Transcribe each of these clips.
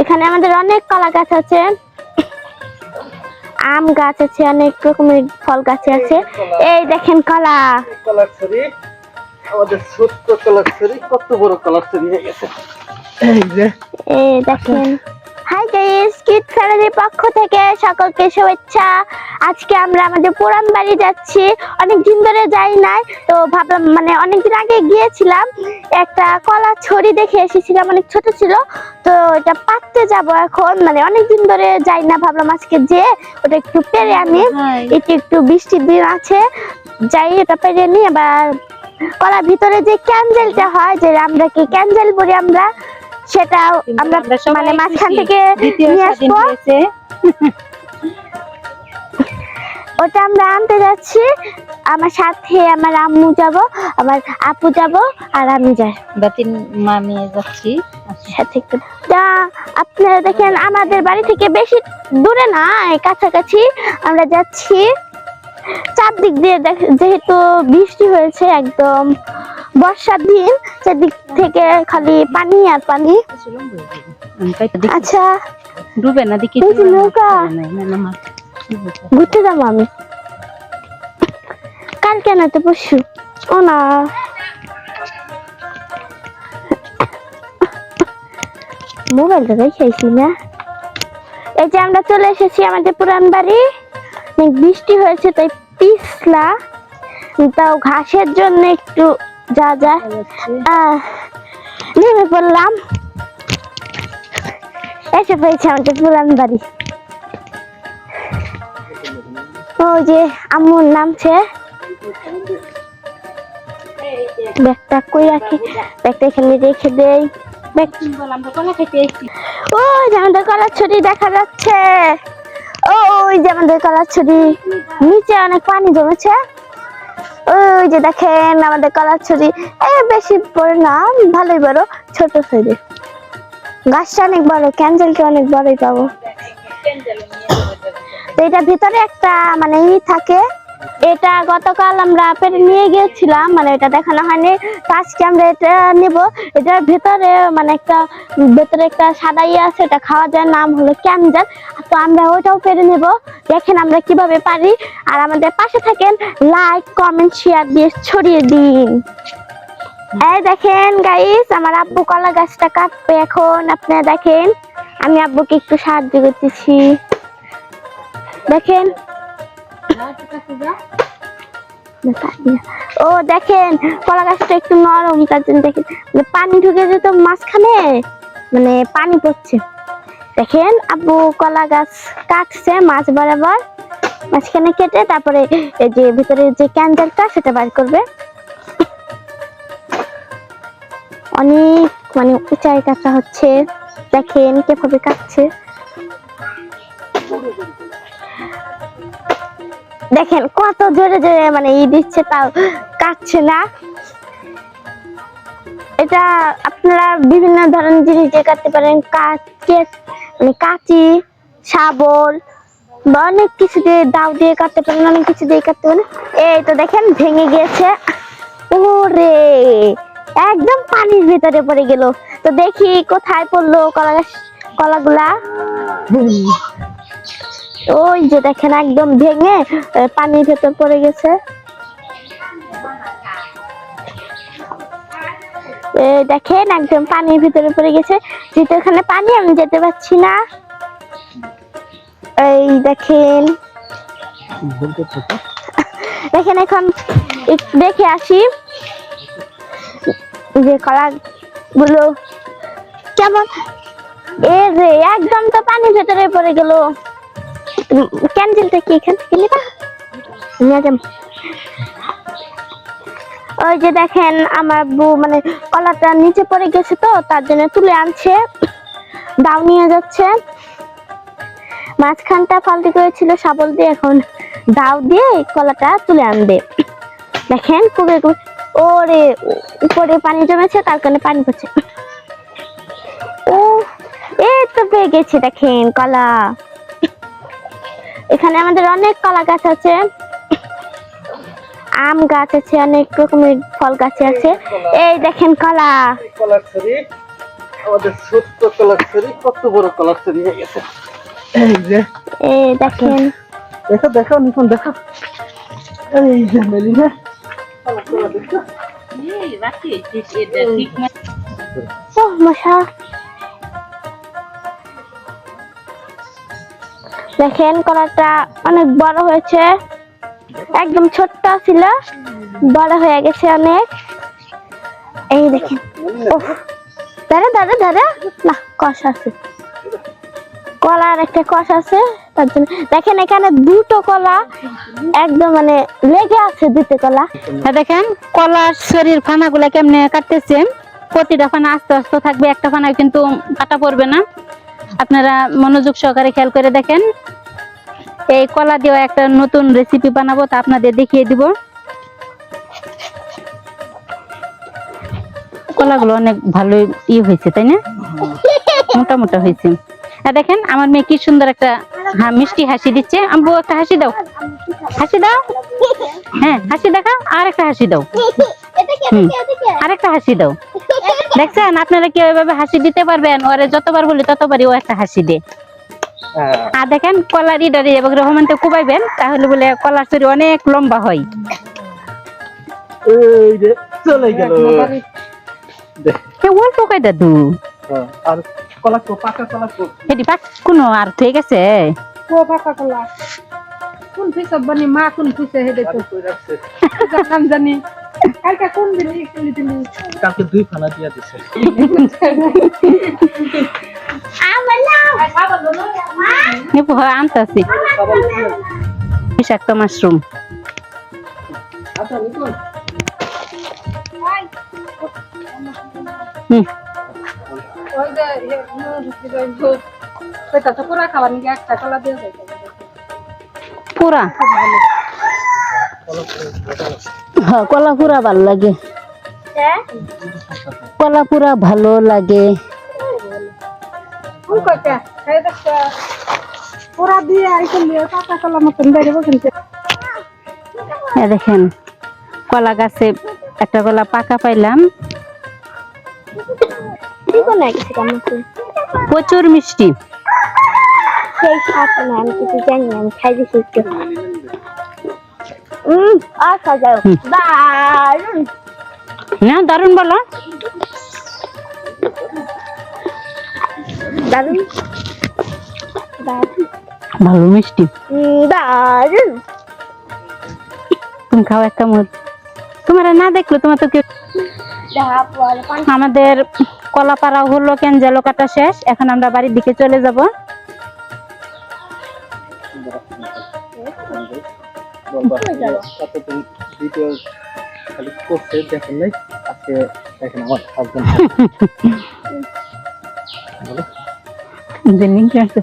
এখানে আমাদের অনেক কলা গাছ আছে। আম গাছ আছে অনেক রকমের ফল গাছ আছে। এই দেখেন কলা। কলার ছড়ি আমাদের ছোট্ট কলার কত বড় কলার হয়ে গেছে। এই দেখেন। গাইস ফ্যামিলির পক্ষ থেকে সকলকে শুভেচ্ছা। আজকে আমরা আমাদের পুরান বাড়ি যাচ্ছি। অনেক দিন ধরে যাই নাই তো ভাবলাম মানে অনেকদিন আগে গিয়েছিলাম। একটা কলা ছড়ি দেখে এসেছিলাম অনেক ছোট ছিল। তো এটা পাততে যাব এখন। মানে অনেক দিন ধরে যাই না ভাবলাম আজকে যে ওটা একটু পেরে আনি। এটি একটু বৃষ্টির দিন আছে যাই এটা পেরে নিই এবার কলার ভিতরে যে ক্যান্ডেলটা হয় যে আমরা কি ক্যান্ডেল বলি আমরা? সেটা আমরা মানে মাঝখান থেকে নিয়ে আসব। ওটা আমরা আনতে যাচ্ছি। আমার সাথে আমার আম্মু যাব আমার আপু যাব আর আমি যাই। বাতিন মা নিয়ে যাচ্ছি। সাথে তা আপনারা দেখেন আমাদের বাড়ি থেকে বেশি দূরে না কাছাকাছি। আমরা যাচ্ছি। চারদিক দিয়ে দেখ- যেহেতু বৃষ্টি হয়েছে একদম। বর্ষার দিন চারদিক থেকে খালি পানি আর পানি। আচ্ছা ডুবে না দেখি নৌকা। ঘুরতে যাব আমি। কালকে না তো পরশু ও না। মোবাইলটা রেখেছি না। এই যে আমরা চলে এসেছি আমাদের পুরান বাড়ি। বৃষ্টি হয়েছে তাই পিছলা। তাও ঘাসের জন্য একটু যা যা। নেমে পড়লাম। এসে পেয়েছি আমাদের পুরান বাড়ি। ওই যে আম্মুর নামছে ব্যাগটা কই রাখি? ব্যাগটা এখানে রেখে দেই। ওই যে আমাদের কলার ছড়ি দেখা যাচ্ছে। ওই যে আমাদের কলার ছড়ি নিচে অনেক পানি জমেছে। ওই যে দেখেন আমাদের কলার ছড়ি এ বেশি বড় না ভালোই বড় ছোট ছড়ি গাছটা অনেক বড় ক্যান্ডেলটা অনেক বড়ই পাবো। তো এটার ভিতরে একটা মানে ই থাকে এটা গতকাল আমরা পেরে নিয়ে গিয়েছিলাম মানে এটা দেখানো হয়নি। আজকে আমরা এটা নেব। এটার ভিতরে মানে একটা, ভেতরে একটা সাদা ইয়ে আছে, এটা খাওয়া যায়, নাম হলো ক্যান্ডেল তো আমরা ওটাও পেরে নেব। দেখেন আমরা কীভাবে পারি। আর আমাদের পাশে থাকেন লাইক কমেন্ট শেয়ার দিয়ে ছড়িয়ে দিন। এই দেখেন গাইস আমার আব্বু কলা গাছটা কাটবে এখন। আপনারা দেখেন, আমি আব্বুকে একটু সাহায্য করতেছি। দেখেন ও, দেখেন, কলা গাছটা একটু নরম, তার জন্য দেখেন মানে পানি ঢুকে যেত মাঝখানে মানে পানি পড়ছে। দেখেন, আব্বু কলা গাছ কাটছে মাছ বরাবর, মাঝখানে কেটে তারপরে এই যে ভিতরে যে ক্যান্ডেলটা, সেটা বার করবে। অনেক মানে উঁচাই কাটা হচ্ছে। দেখেন, কীভাবে কাটছে। দেখেন, কত জোরে জোরে মানে ই দিচ্ছে, তাও কাটছে না। এটা আপনারা বিভিন্ন ধরনের জিনিস দিয়ে কাটতে পারেন কাটকে মানে কাঁচি, শাবল, বা অনেক কিছু দিয়ে, দাও দিয়ে কাটতে পারেন, অনেক কিছু দিয়ে কাটতে পারেন। এই তো দেখেন, ভেঙে গিয়েছে। ওরে, একদম পানির ভিতরে পড়ে গেল। তো দেখি কোথায় পড়ল কলা কলাগুলা। ওই যে দেখেন একদম ভেঙে পানির ভেতর পড়ে গেছে। দেখেন একদম পানির ভিতরে পড়ে গেছে। যেহেতু এখানে পানি, আমি যেতে পারছি না। এই দেখেন। দেখেন এখন দেখে আসি যে কলা গুলো কেমন। এ রে একদম তো পানির ভেতরে পড়ে গেল। ক্যান্ডেলটা কি এখান থেকে নিবা। নিয়ে যাম। ওই যে দেখেন, আমার বউ মানে কলাটা নিচে পড়ে গেছে তো, তার জন্য তুলে আনছে। দাও নিয়ে যাচ্ছে। মাঝখানটা ফালতু করেছিল শাবল দিয়ে, এখন দাও দিয়ে কলাটা তুলে আনবে। দেখেন কুবে ওরে, উপরে পানি জমেছে, তার কারণে পানি পড়ছে। ও এই তো পেয়ে গেছে, দেখেন কলা। এখানে আমাদের অনেক কলা গাছ আছে। আম গাছ আছে অনেক রকমের ফল গাছ আছে। এই দেখেন কলা। কলার ছড়ি আমাদের কত বড় হয়ে গেছে। এই যে এই দেখেন। দেখো দেখো দেখো। এই যে মেলিনা। কলাকসারি দেখছ? ও মশা। দেখেন কলাটা অনেক বড় হয়েছে। একদম ছোট্ট ছিল, বড় হয়ে গেছে অনেক। এই দেখেন দাঁড়া দাঁড়া দাঁড়া না, কষ আছে। কলার একটা কষ আছে, তার জন্য। দেখেন এখানে দুটো কলা, একদম মানে লেগে আছে দুটো কলা। দেখেন, কলার শরীর ফানাগুলা কেমনে কাটতেছে? প্রতিটা ফানা আস্তে আস্তে থাকবে, একটা ফানা কিন্তু কাটা পড়বে না। আপনারা মনোযোগ সহকারে খেয়াল করে দেখেন। এই কলা দিয়ে একটা নতুন রেসিপি বানাবো তা আপনাদের দেখিয়ে দিব। কলাগুলো অনেক ভালো ই হয়েছে তাই না? মোটা মোটা হয়েছে। আর দেখেন আমার মেয়ে কি সুন্দর একটা হ্যাঁ মিষ্টি হাসি দিচ্ছে। আম্বু একটা হাসি দাও। হাসি দাও? হ্যাঁ হাসি দেখাও আর একটা হাসি দাও। হুম। আরেকটা হাসি দাও। দেখছেন আপনারা কি ওইভাবে হাসি দিতে পারবেন? ওরে যতবার বলি ততবারই ও একটা হাসি দে হ্যাঁ। আর দেখেন কলার ইডারি এবং রহমানতে কুবাইবেন তাহলে বলে কলার চুরি অনেক লম্বা হয়। চলে গেল। অল্প কয় দাদু হ্যাঁ, আর কলা কো পাকা কলা কো। এটি পাক কোনো আর ঠিক আছে কো পাকা কলা। কোন পিসব বনি মা কোন পিসে হেডে তো? জানি। কালকে কোন দিন কালকে দুই ফানা দিয়া দিছে। নিপু হয় আনতাছি। বিষাক্ত মাশরুম। আচ্ছা হুম। পুরা খাবার নিয়ে একটা কলা দিয়ে যাই পুরা হ্যাঁ কলা পুরা ভালো লাগে। কলা পুরা ভালো লাগে দেখেন কলা গাছে একটা কলা পাকা পাইলাম। প্রচুর মিষ্টি। সেই সাথ আমি কিছু জানি আমি খাই দারুণ। না দারুণ বলো। দারুণ। ভালো মিষ্টি। দারুণ। তুমি খাও একটা মুখ তোমার না দেখল তোমার তো কেউ আমাদের কলা পাড়া হলো ক্যানজালো কাটা শেষ। এখন আমরা বাড়ির দিকে চলে যাব। খালি করছে দেখেন নাই আজকে দেখেন আমার হাজবেন্ড দিন কি আছে?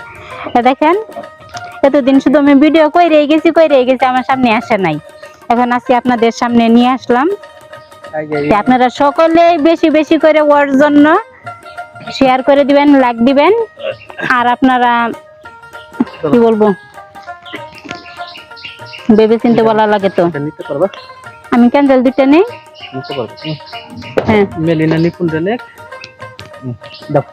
এ দেখেন এতদিন শুধু আমি ভিডিও কইরে গেছি কইরে গেছি আমার সামনে আসে নাই। এখন আজকে আপনাদের সামনে নিয়ে আসলাম। আপনারা সকলে বেশি বেশি করে ওর জন্য শেয়ার করে দিবেন লাইক দিবেন। আর আপনারা কি বলব? ভেবে চিনতে বলা লাগে তো। নিতে পারবা? আমি ক্যান্ডেল দুইটা নেই। নিতে পারবা হ্যাঁ। মেলিনা নিপুণ রেনে দাও।